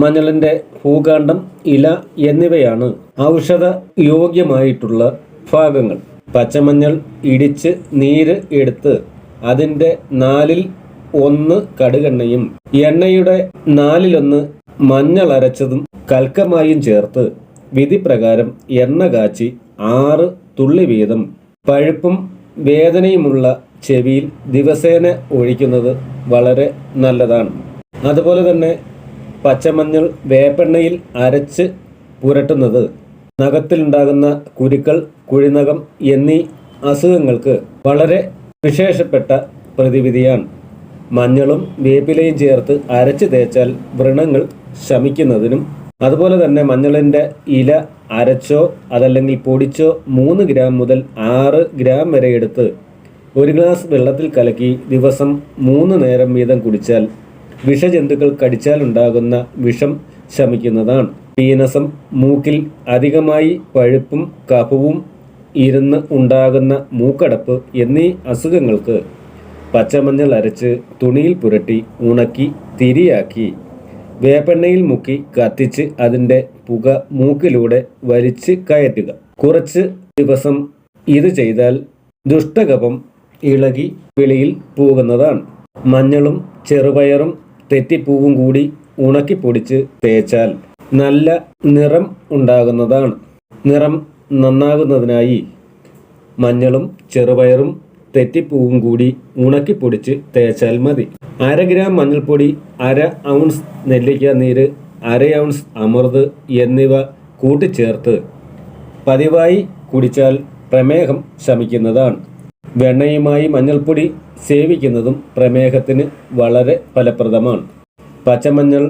മഞ്ഞളിന്റെ ഭൂകാണ്ഡം ഇല എന്നിവയാണ് ഔഷധ യോഗ്യമായിട്ടുള്ള ഭാഗങ്ങൾ. പച്ചമഞ്ഞൾ ഇടിച്ച് നീര് എടുത്ത് അതിന്റെ നാലിൽ ഒന്ന് കടുകെണ്ണയും എണ്ണയുടെ നാലിലൊന്ന് മഞ്ഞൾ അരച്ചതും കൽക്കമായും ചേർത്ത് വിധിപ്രകാരം എണ്ണ കാച്ചി ആറ് തുള്ളി വീതം പഴുപ്പും വേദനയുമുള്ള ചെവിയിൽ ദിവസേന ഒഴിക്കുന്നത് വളരെ നല്ലതാണ്. അതുപോലെ തന്നെ പച്ചമഞ്ഞൾ വേപ്പെണ്ണയിൽ അരച്ച് പുരട്ടുന്നത്. നഖത്തിലുണ്ടാകുന്ന കുരുക്കൾ കുഴിനകം എന്നീ അസുഖങ്ങൾക്ക് വളരെ വിശേഷപ്പെട്ട പ്രതിവിധിയാണ്. മഞ്ഞളും വേപ്പിലയും ചേർത്ത് അരച്ച് തേച്ചാൽ വ്രണങ്ങൾ ശമിക്കുന്നതിനും അതുപോലെ തന്നെ മഞ്ഞളിന്റെ ഇല അരച്ചോ അതല്ലെങ്കിൽ പൊടിച്ചോ മൂന്ന് ഗ്രാം മുതൽ ആറ് ഗ്രാം വരെ എടുത്ത് ഒരു ഗ്ലാസ് വെള്ളത്തിൽ കലക്കി ദിവസം മൂന്ന് നേരം വീതം കുടിച്ചാൽ വിഷജന്തുക്കൾ കടിച്ചാൽ ഉണ്ടാകുന്ന വിഷം ശമിക്കുന്നതാണ്. പീനസം മൂക്കിൽ അധികമായി പഴുപ്പും കഫവും ഇരുന്ന് ഉണ്ടാകുന്ന മൂക്കടപ്പ് എന്നീ അസുഖങ്ങൾക്ക് പച്ചമഞ്ഞൾ അരച്ച് തുണിയിൽ പുരട്ടി ഉണക്കി തിരിയാക്കി. വേപ്പെണ്ണയിൽ മുക്കി കത്തിച്ച് അതിന്റെ പുക മൂക്കിലൂടെ വലിച്ച് കയറ്റുക. കുറച്ച് ദിവസം ഇത് ചെയ്താൽ ദുഷ്ടകപം ഇളകി വെളിയിൽ പോകുന്നതാണ്. മഞ്ഞളും ചെറുപയറും തെറ്റിപ്പൂവും കൂടി ഉണക്കി പൊടിച്ച് തേച്ചാൽ നല്ല നിറം ഉണ്ടാകുന്നതാണ്. നിറം നന്നാകുന്നതിനായി മഞ്ഞളും ചെറുപയറും തെറ്റിപ്പൂവും കൂടി ഉണക്കി പൊടിച്ച് തേച്ചാൽ മതി. അര ഗ്രാം മഞ്ഞൾപ്പൊടി അര ഔൺസ് നെല്ലിക്ക നീര് അര ഔൺസ് അമൃത് എന്നിവ കൂട്ടിച്ചേർത്ത് പതിവായി കുടിച്ചാൽ പ്രമേഹം ശമിക്കുന്നതാണ്. വെണ്ണയുമായി മഞ്ഞൾപ്പൊടി സേവിക്കുന്നതും പ്രമേഹത്തിന് വളരെ ഫലപ്രദമാണ്. പച്ചമഞ്ഞൾ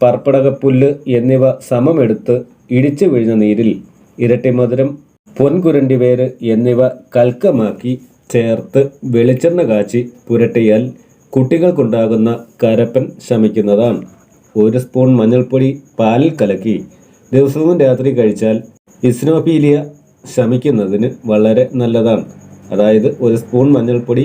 പർപ്പടകപ്പുല്ല് എന്നിവ സമമെടുത്ത് ഇടിച്ചു വീഴുന്ന നീരിൽ ഇരട്ടിമധുരം പൊൻകുരണ്ടി വേര് എന്നിവ കൽക്കമാക്കി ചേർത്ത് വെളിച്ചെണ്ണ കാച്ചി പുരട്ടിയാൽ കുട്ടികൾക്കുണ്ടാകുന്ന കരപ്പൻ ശമിക്കുന്നതാണ്. ഒരു സ്പൂൺ മഞ്ഞൾപ്പൊടി പാലിൽ കലക്കി ദിവസവും രാത്രി കഴിച്ചാൽ ഇസ്നോഫീലിയ ശമിക്കുന്നതിന് വളരെ നല്ലതാണ്. അതായത് ഒരു സ്പൂൺ മഞ്ഞൾപ്പൊടി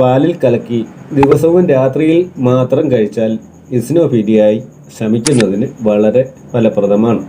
പാലിൽ കലക്കി ദിവസവും രാത്രിയിൽ മാത്രം കഴിച്ചാൽ ഇസിനോപീഡിയായി ശമിക്കുന്നതിന് വളരെ ഫലപ്രദമാണ്.